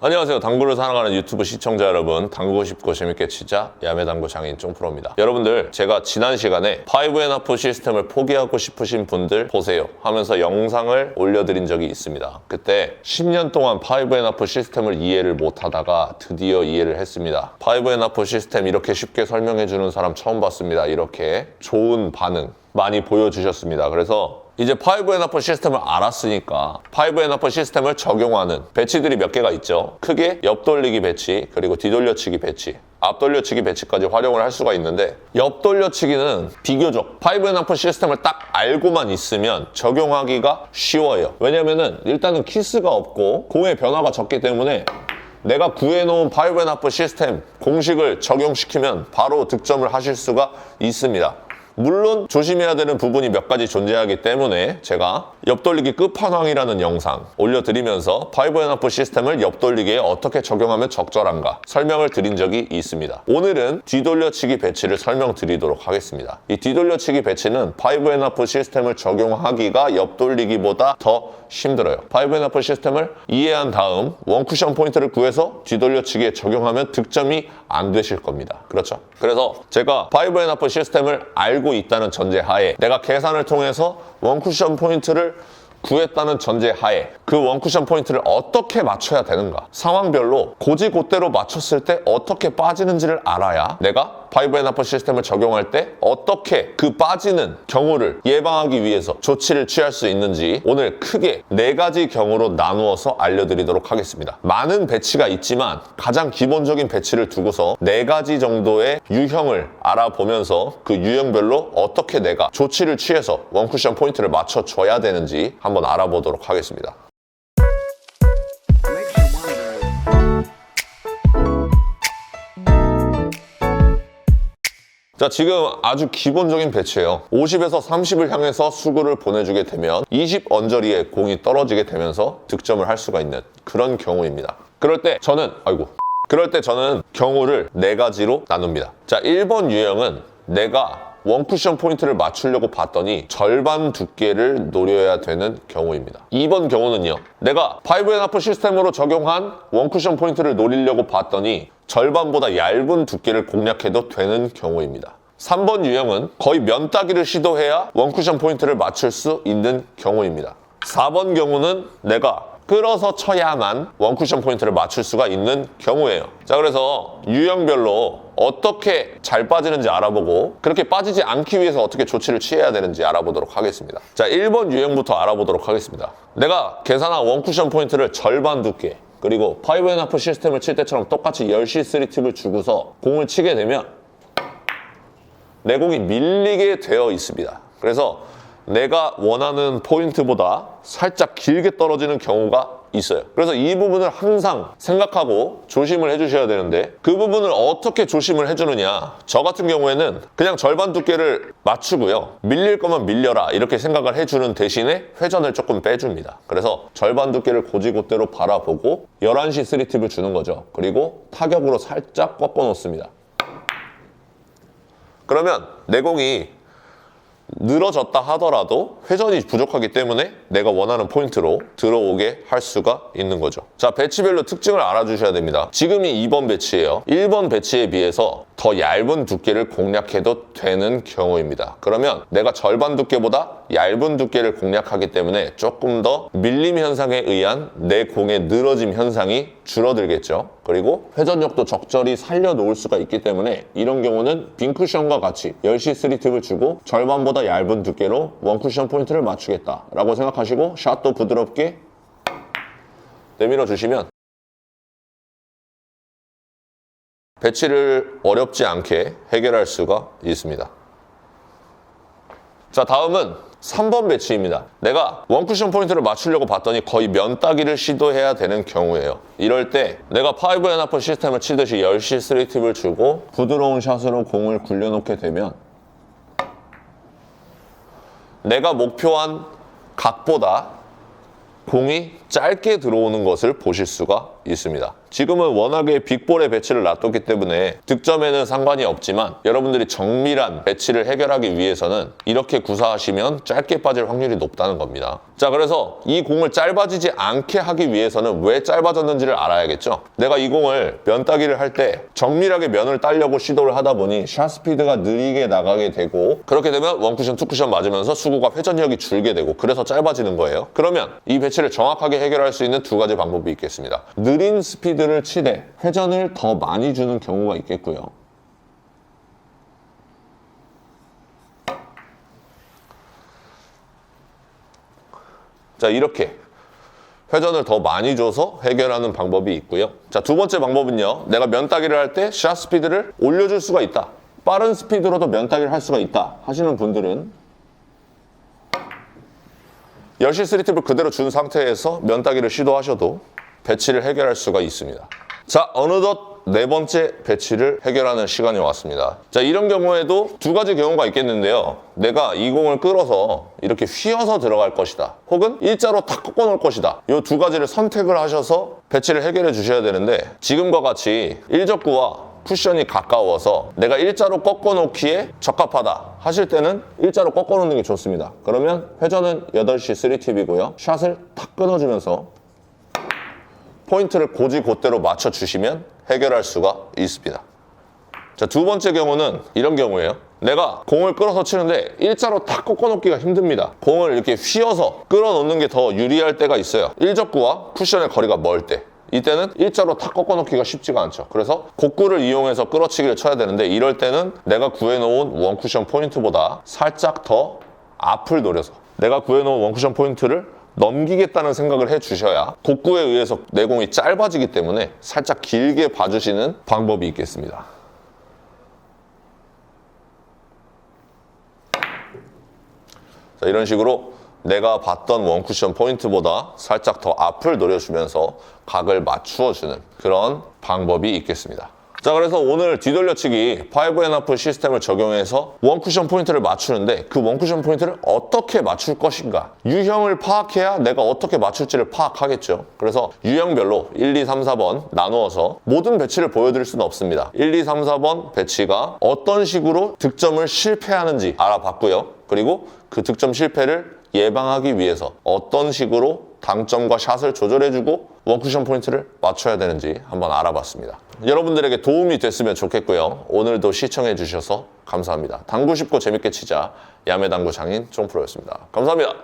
안녕하세요. 당구를 사랑하는 유튜브 시청자 여러분. 당구고 싶고 재밌게 치자 야매당구 장인 쫑프로입니다. 여러분들 제가 지난 시간에 5&하프 시스템을 포기하고 싶으신 분들 보세요 하면서 영상을 올려드린 적이 있습니다. 그때 10년 동안 5&하프 시스템을 이해를 못하다가 드디어 이해를 했습니다. 5&하프 시스템 이렇게 쉽게 설명해주는 사람 처음 봤습니다. 이렇게 좋은 반응 많이 보여주셨습니다. 그래서 이제 5&하프 시스템을 알았으니까 5&하프 시스템을 적용하는 배치들이 몇 개가 있죠. 크게 옆돌리기 배치, 그리고 뒤돌려치기 배치, 앞돌려치기 배치까지 활용을 할 수가 있는데 옆돌려치기는 비교적 5&하프 시스템을 딱 알고만 있으면 적용하기가 쉬워요. 왜냐면은 일단은 키스가 없고 공의 변화가 적기 때문에 내가 구해놓은 5&하프 시스템 공식을 적용시키면 바로 득점을 하실 수가 있습니다. 물론 조심해야 되는 부분이 몇 가지 존재하기 때문에 제가 옆돌리기 끝판왕이라는 영상 올려드리면서 5&하프 시스템을 옆돌리기에 어떻게 적용하면 적절한가 설명을 드린 적이 있습니다. 오늘은 뒤돌려치기 배치를 설명드리도록 하겠습니다. 이 뒤돌려치기 배치는 5&하프 시스템을 적용하기가 옆돌리기보다 더 힘들어요. 5&하프 시스템을 이해한 다음 원쿠션 포인트를 구해서 뒤돌려치기에 적용하면 득점이 안 되실 겁니다. 그렇죠? 그래서 제가 5&하프 시스템을 알고 있다는 전제 하에 내가 계산을 통해서 원쿠션 포인트를 구했다는 전제 하에 그 원쿠션 포인트를 어떻게 맞춰야 되는가? 상황별로 고지고대로 맞췄을 때 어떻게 빠지는지를 알아야 내가 5&하프 시스템을 적용할 때 어떻게 그 빠지는 경우를 예방하기 위해서 조치를 취할 수 있는지 오늘 크게 네 가지 경우로 나누어서 알려드리도록 하겠습니다. 많은 배치가 있지만 가장 기본적인 배치를 두고서 네 가지 정도의 유형을 알아보면서 그 유형별로 어떻게 내가 조치를 취해서 원쿠션 포인트를 맞춰줘야 되는지 한번 알아보도록 하겠습니다. 자, 지금 아주 기본적인 배치예요. 50에서 30을 향해서 수구를 보내주게 되면 20 언저리에 공이 떨어지게 되면서 득점을 할 수가 있는 그런 경우입니다. 그럴 때 저는 아이고 그럴 때 저는 경우를 네 가지로 나눕니다. 자, 1번 유형은 내가 원쿠션 포인트를 맞추려고 봤더니 절반 두께를 노려야 되는 경우입니다. 2번 경우는요. 내가 5&하프 시스템으로 적용한 원쿠션 포인트를 노리려고 봤더니 절반보다 얇은 두께를 공략해도 되는 경우입니다. 3번 유형은 거의 면 따기를 시도해야 원쿠션 포인트를 맞출 수 있는 경우입니다. 4번 경우는 내가 끌어서 쳐야만 원쿠션 포인트를 맞출 수가 있는 경우예요. 자, 그래서 유형별로 어떻게 잘 빠지는지 알아보고 그렇게 빠지지 않기 위해서 어떻게 조치를 취해야 되는지 알아보도록 하겠습니다. 자, 1번 유형부터 알아보도록 하겠습니다. 내가 계산한 원쿠션 포인트를 절반 두께 그리고 5&하프 시스템을 칠 때처럼 똑같이 10시 3팁을 주고서 공을 치게 되면 내 공이 밀리게 되어 있습니다. 그래서 내가 원하는 포인트보다 살짝 길게 떨어지는 경우가 있어요. 그래서 이 부분을 항상 생각하고 조심을 해주셔야 되는데 그 부분을 어떻게 조심을 해주느냐. 저 같은 경우에는 그냥 절반 두께를 맞추고요. 밀릴 거면 밀려라 이렇게 생각을 해주는 대신에 회전을 조금 빼줍니다. 그래서 절반 두께를 고지고대로 바라보고 11시 3팁을 주는 거죠. 그리고 타격으로 살짝 꺾어 놓습니다. 그러면 내 공이 늘어졌다 하더라도 회전이 부족하기 때문에 내가 원하는 포인트로 들어오게 할 수가 있는 거죠. 자, 배치별로 특징을 알아주셔야 됩니다. 지금이 2번 배치예요. 1번 배치에 비해서 더 얇은 두께를 공략해도 되는 경우입니다. 그러면 내가 절반 두께보다 얇은 두께를 공략하기 때문에 조금 더 밀림 현상에 의한 내 공의 늘어짐 현상이 줄어들겠죠. 그리고 회전력도 적절히 살려놓을 수가 있기 때문에 이런 경우는 빈 쿠션과 같이 10시 3팁을 주고 절반보다 얇은 두께로 원 쿠션 포인트를 맞추겠다라고 생각하 시고 샷도 부드럽게 내밀어 주시면 배치를 어렵지 않게 해결할 수가 있습니다. 자, 다음은 3번 배치입니다. 내가 원쿠션 포인트를 맞추려고 봤더니 거의 면 따기를 시도해야 되는 경우예요. 이럴 때 내가 5&하프 시스템을 치듯이 10시 3팁을 주고 부드러운 샷으로 공을 굴려놓게 되면 내가 목표한 각보다 공이 짧게 들어오는 것을 보실 수가 있습니다. 지금은 워낙에 빅볼의 배치를 놔뒀기 때문에 득점에는 상관이 없지만 여러분들이 정밀한 배치를 해결하기 위해서는 이렇게 구사하시면 짧게 빠질 확률이 높다는 겁니다. 자, 그래서 이 공을 짧아지지 않게 하기 위해서는 왜 짧아졌는지를 알아야겠죠. 내가 이 공을 면 따기를 할 때 정밀하게 면을 따려고 시도를 하다 보니 샷 스피드가 느리게 나가게 되고 그렇게 되면 원쿠션, 투쿠션 맞으면서 수구가 회전력이 줄게 되고 그래서 짧아지는 거예요. 그러면 이 배치를 정확하게 해결할 수 있는 두 가지 방법이 있겠습니다. 느린 스피드를 치되 회전을 더 많이 주는 경우가 있겠고요. 자, 이렇게 회전을 더 많이 줘서 해결하는 방법이 있고요. 자, 두 번째 방법은요. 내가 면 따기를 할 때 샷 스피드를 올려줄 수가 있다. 빠른 스피드로도 면 따기를 할 수가 있다. 하시는 분들은 열시 스리팁을 그대로 준 상태에서 면 따기를 시도하셔도 배치를 해결할 수가 있습니다. 자, 어느덧 네 번째 배치를 해결하는 시간이 왔습니다. 자, 이런 경우에도 두 가지 경우가 있겠는데요. 내가 이 공을 끌어서 이렇게 휘어서 들어갈 것이다. 혹은 일자로 탁 꺾어 놓을 것이다. 이 두 가지를 선택을 하셔서 배치를 해결해 주셔야 되는데 지금과 같이 일적구와 쿠션이 가까워서 내가 일자로 꺾어 놓기에 적합하다 하실 때는 일자로 꺾어 놓는 게 좋습니다. 그러면 회전은 8시 3팁이고요. 샷을 탁 끊어주면서 포인트를 고지 곧대로 맞춰주시면 해결할 수가 있습니다. 자, 두 번째 경우는 이런 경우예요. 내가 공을 끌어서 치는데 일자로 탁 꺾어놓기가 힘듭니다. 공을 이렇게 휘어서 끌어놓는 게 더 유리할 때가 있어요. 일적구와 쿠션의 거리가 멀 때. 이때는 일자로 탁 꺾어놓기가 쉽지가 않죠. 그래서 곡구를 이용해서 끌어치기를 쳐야 되는데 이럴 때는 내가 구해놓은 원쿠션 포인트보다 살짝 더 앞을 노려서 내가 구해놓은 원쿠션 포인트를 넘기겠다는 생각을 해주셔야 곡구에 의해서 내공이 짧아지기 때문에 살짝 길게 봐주시는 방법이 있겠습니다. 자, 이런 식으로 내가 봤던 원쿠션 포인트보다 살짝 더 앞을 노려주면서 각을 맞추어주는 그런 방법이 있겠습니다. 자, 그래서 오늘 뒤돌려치기 5&하프 시스템을 적용해서 원쿠션 포인트를 맞추는데 그 원쿠션 포인트를 어떻게 맞출 것인가 유형을 파악해야 내가 어떻게 맞출지를 파악하겠죠. 그래서 유형별로 1, 2, 3, 4번 나누어서 모든 배치를 보여드릴 수는 없습니다. 1, 2, 3, 4번 배치가 어떤 식으로 득점을 실패하는지 알아봤고요. 그리고 그 득점 실패를 예방하기 위해서 어떤 식으로 당점과 샷을 조절해주고 원쿠션 포인트를 맞춰야 되는지 한번 알아봤습니다. 여러분들에게 도움이 됐으면 좋겠고요. 오늘도 시청해주셔서 감사합니다. 당구 쉽고 재밌게 치자 야매당구 장인 쫑프로였습니다. 감사합니다.